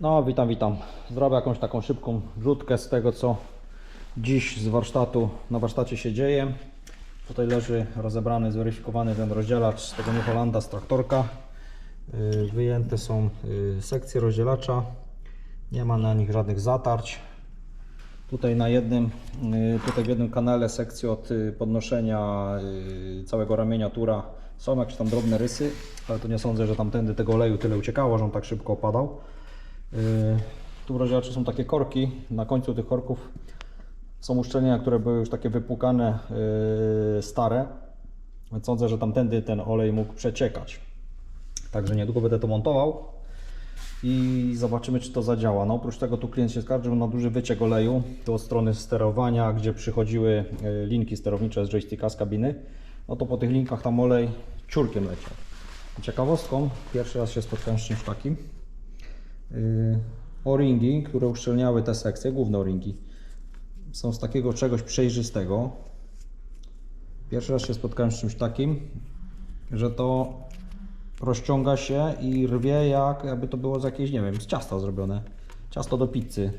No, witam, witam. Zrobię jakąś taką szybką wrzutkę z tego, co dziś z warsztatu, na warsztacie się dzieje. Tutaj leży rozebrany, zweryfikowany ten rozdzielacz z tego New z traktorka. Yy, Wyjęte są yy, sekcje rozdzielacza. Nie ma na nich żadnych zatarć. Tutaj na jednym, yy, tutaj w jednym kanale sekcji od podnoszenia całego ramienia tura są jakieś tam drobne rysy, ale to nie sądzę, że tamtędy tego oleju tyle uciekało, że on tak szybko opadał. Tu w rozdzielaczu są takie korki. Na końcu tych korków są uszczelnienia, które były już takie wypłukane, yy, stare. Sądzę, że tamtędy ten olej mógł przeciekać. Także niedługo będę to montował i zobaczymy, czy to zadziała. No, oprócz tego tu klient się skarżył na duży wyciek oleju tu od strony sterowania, gdzie przychodziły yy, linki sterownicze z joysticka z kabiny. No to po tych linkach tam olej ciurkiem leciał. Ciekawostką, pierwszy raz się spotkałem z czymś takim. Yy, O-ringi, które uszczelniały te sekcje, główne o-ringi, są z takiego czegoś przejrzystego. Pierwszy raz się spotkałem z czymś takim, że to rozciąga się i rwie jak jakby to było z jakiejś, nie wiem, z ciasta zrobione. Ciasto do pizzy.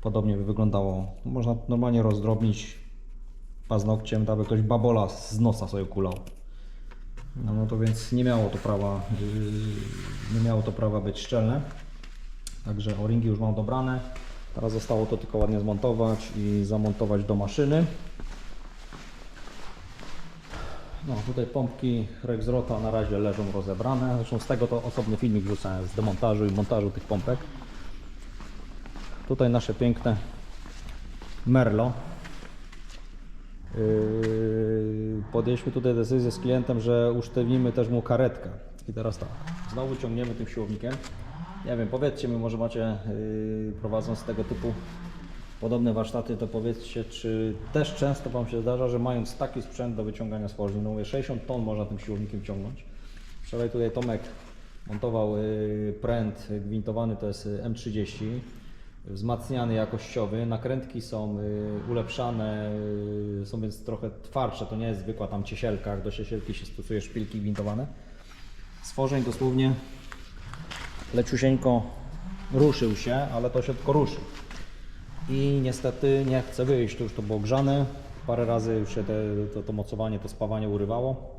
Podobnie by wyglądało. Można normalnie rozdrobnić paznokciem, tak by ktoś babola z nosa sobie kulał. No, no to więc nie miało to prawa, nie miało to prawa być szczelne. Także o-ringi już mam dobrane. Teraz zostało to tylko ładnie zmontować i zamontować do maszyny. No tutaj pompki Rexrota na razie leżą rozebrane. Zresztą z tego to osobny filmik wrzucałem z demontażu i montażu tych pompek. Tutaj nasze piękne Merlo. Yy, podjęliśmy tutaj decyzję z klientem, że usztywnimy też mu karetkę. I teraz tak, znowu ciągniemy tym siłownikiem. Nie wiem, powiedzcie mi, może macie yy, prowadząc tego typu podobne warsztaty, to powiedzcie, czy też często Wam się zdarza, że mając taki sprzęt do wyciągania stworzeń, no mówię, 60 ton można tym siłownikiem ciągnąć. Wczoraj tutaj Tomek montował yy, pręt gwintowany, to jest yy, M30, wzmacniany jakościowy, nakrętki są y, ulepszane, y, są więc trochę twardsze, to nie jest zwykła tam ciesielka, do ciesielki się stosuje szpilki gwintowane. Stworzeń dosłownie leciusieńko ruszył się, ale to się tylko ruszył. I niestety nie chce wyjść, to już to było grzane, parę razy już się te, to, to mocowanie, to spawanie urywało.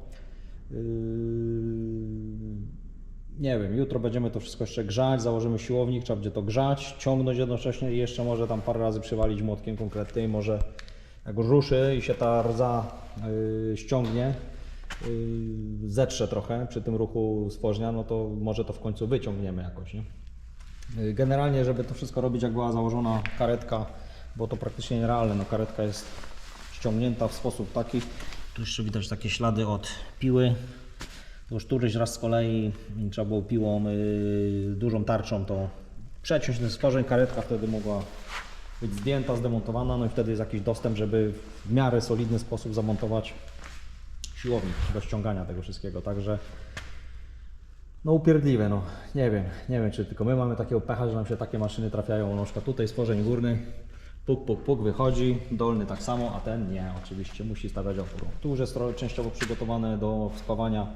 Yy, nie wiem, jutro będziemy to wszystko jeszcze grzać, założymy siłownik, trzeba będzie to grzać, ciągnąć jednocześnie i jeszcze może tam parę razy przywalić młotkiem konkretnie i może jak ruszy i się ta rdza yy, ściągnie, zetrze trochę przy tym ruchu stworznia, no to może to w końcu wyciągniemy jakoś, nie? Yy, Generalnie, żeby to wszystko robić jak była założona karetka, bo to praktycznie nierealne, no karetka jest ściągnięta w sposób taki, tu jeszcze widać takie ślady od piły, to już któryś raz z kolei trzeba było piłą, yy, dużą tarczą to przeciąć ten stworzeń, karetka wtedy mogła być zdjęta, zdemontowana, no i wtedy jest jakiś dostęp, żeby w miarę solidny sposób zamontować siłownik do ściągania tego wszystkiego, także no upierdliwe, no nie wiem, nie wiem czy tylko my mamy takiego pecha, że nam się takie maszyny trafiają, na przykład tutaj stworzeń górny, puk, puk, puk, wychodzi, dolny tak samo, a ten nie, oczywiście musi stawiać opór. Tu już jest częściowo przygotowane do spawania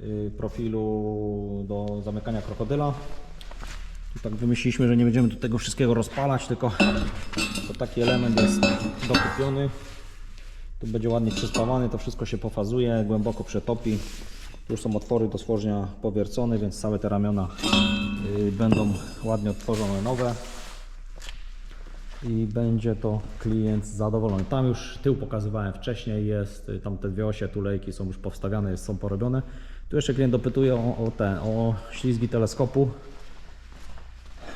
y, profilu do zamykania krokodyla. Tu tak wymyśliliśmy, że nie będziemy tu tego wszystkiego rozpalać, tylko to taki element jest dokupiony. Tu będzie ładnie przyspawany, to wszystko się pofazuje, głęboko przetopi. Już są otwory do stworzenia powiercone, więc całe te ramiona y, będą ładnie odtworzone nowe i będzie to klient zadowolony. Tam już tył pokazywałem wcześniej, jest y, tam te dwie osie tulejki są już powstawiane, są porobione. Tu jeszcze klient dopytuje o, o te, o ślizgi teleskopu.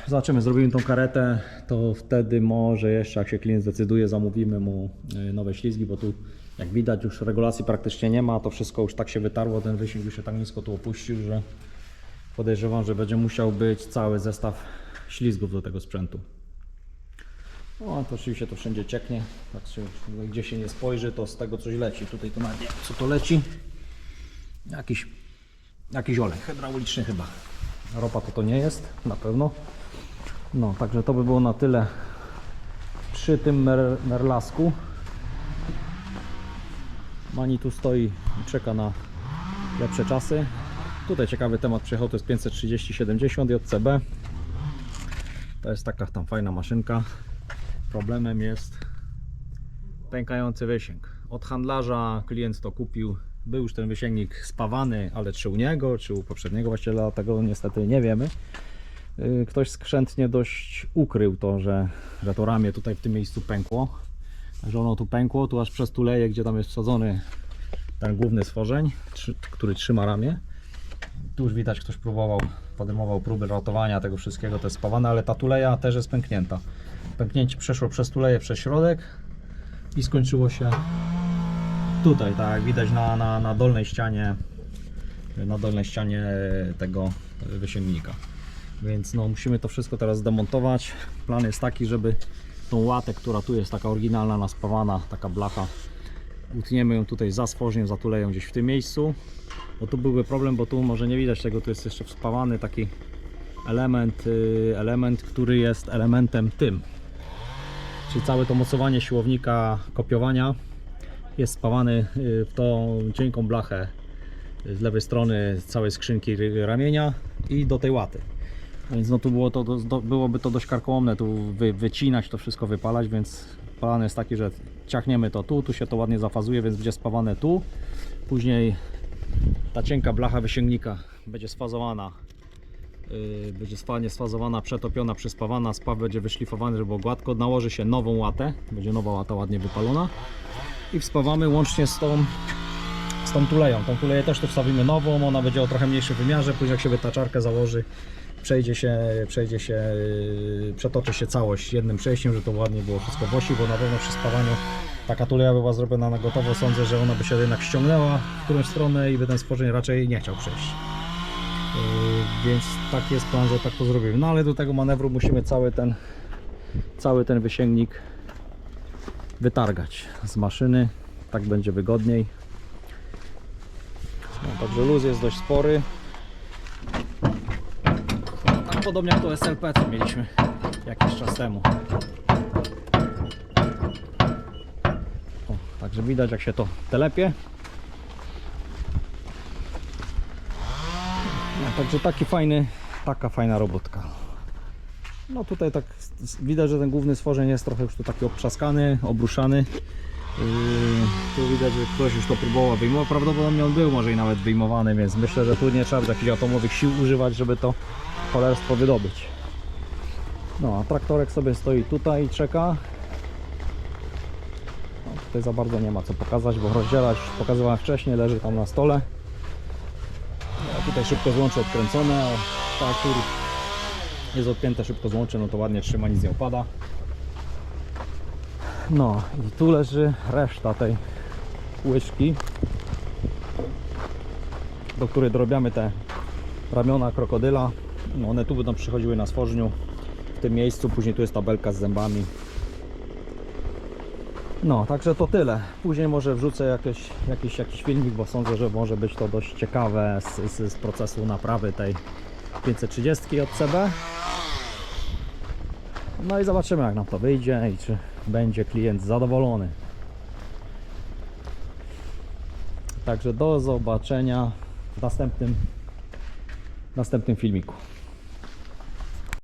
Zobaczymy, zrobimy tą karetę, to wtedy może jeszcze jak się klient zdecyduje, zamówimy mu y, nowe ślizgi, bo tu jak widać już regulacji praktycznie nie ma, to wszystko już tak się wytarło, ten wysięg już się tak nisko tu opuścił, że podejrzewam, że będzie musiał być cały zestaw ślizgów do tego sprzętu. No, to oczywiście to wszędzie cieknie, tak się, gdzie się nie spojrzy, to z tego coś leci. Tutaj to nawet nie co to leci. Jakiś, jakiś olej hydrauliczny chyba. Ropa to to nie jest, na pewno. No, także to by było na tyle przy tym mer merlasku. Mani tu stoi i czeka na lepsze czasy. Tutaj ciekawy temat przyjechał, to jest 530-70 JCB. To jest taka tam fajna maszynka. Problemem jest pękający wysięg. Od handlarza klient to kupił. Był już ten wysięgnik spawany, ale czy u niego, czy u poprzedniego właściciela, tego niestety nie wiemy. Yy, Ktoś skrzętnie dość ukrył to, że, że to ramię tutaj w tym miejscu pękło. Że ono tu pękło, tu aż przez tuleję, gdzie tam jest wsadzony ten główny stworzeń, który trzyma ramię. Tu już widać, ktoś próbował, podejmował próby ratowania tego wszystkiego, to jest spawane, ale ta tuleja też jest pęknięta. Pęknięcie przeszło przez tuleję, przez środek i skończyło się tutaj, tak jak widać na, na, na dolnej ścianie na dolnej ścianie tego wysięgnika. Więc no, musimy to wszystko teraz zdemontować. Plan jest taki, żeby tą łatę, która tu jest taka oryginalna, naspawana, taka blacha, utniemy ją tutaj za stworzeniem, zatuleją gdzieś w tym miejscu. Bo tu byłby problem, bo tu może nie widać tego, tu jest jeszcze wspawany taki element, y, element, który jest elementem tym. Czyli całe to mocowanie siłownika kopiowania jest spawane y, w tą cienką blachę z lewej strony całej skrzynki ramienia i do tej łaty. Więc no tu było to, byłoby to dość karkołomne tu wy, wycinać, to wszystko wypalać, więc plan jest taki, że ciachniemy to tu, tu się to ładnie zafazuje, więc będzie spawane tu. Później ta cienka blacha wysięgnika będzie sfazowana. Yy, będzie fajnie sfazowana, przetopiona, przyspawana, spaw będzie wyszlifowany, żeby było gładko. Nałoży się nową łatę, będzie nowa łata ładnie wypalona i wspawamy łącznie z tą z tą tuleją. Tą tuleję też tu wstawimy nową, ona będzie o trochę mniejszym wymiarze, później jak się wytaczarkę założy, przejdzie się, przejdzie się, yy, przetoczy się całość jednym przejściem, że to ładnie było wszystko w osi, bo na pewno przy spawaniu taka tuleja była zrobiona na gotowo, sądzę, że ona by się jednak ściągnęła w którąś stronę i by ten stworzeń raczej nie chciał przejść. Yy, Więc taki jest plan, że tak to zrobimy. No ale do tego manewru musimy cały ten, cały ten wysięgnik wytargać z maszyny. Tak będzie wygodniej. No, także luz jest dość spory. Podobnie jak to SLP, co mieliśmy jakiś czas temu. O, także widać jak się to telepie. No, także taki fajny, taka fajna robotka. No tutaj tak widać, że ten główny stworzeń jest trochę już tu taki obtrzaskany, obruszany. Yy, tu widać, że ktoś już to próbował wyjmować. Prawdopodobnie on był może i nawet wyjmowany, więc myślę, że tu nie trzeba jakichś atomowych sił używać, żeby to cholerstwo wydobyć. No, a traktorek sobie stoi tutaj i czeka. No, tutaj za bardzo nie ma co pokazać, bo rozdzielać pokazywałem wcześniej, leży tam na stole. No, tutaj szybko złącze odkręcone, a który jest odpięte szybko złącze, no to ładnie trzyma, nic nie opada. No i tu leży reszta tej łyżki, do której dorobiamy te ramiona krokodyla. No one tu będą przychodziły na stworzniu w tym miejscu, później tu jest tabelka z zębami. No, także to tyle. Później może wrzucę jakieś, jakiś, jakiś filmik, bo sądzę, że może być to dość ciekawe z, z, z procesu naprawy tej 530 od CB. No i zobaczymy jak nam to wyjdzie i czy będzie klient zadowolony. Także do zobaczenia w następnym, w następnym filmiku.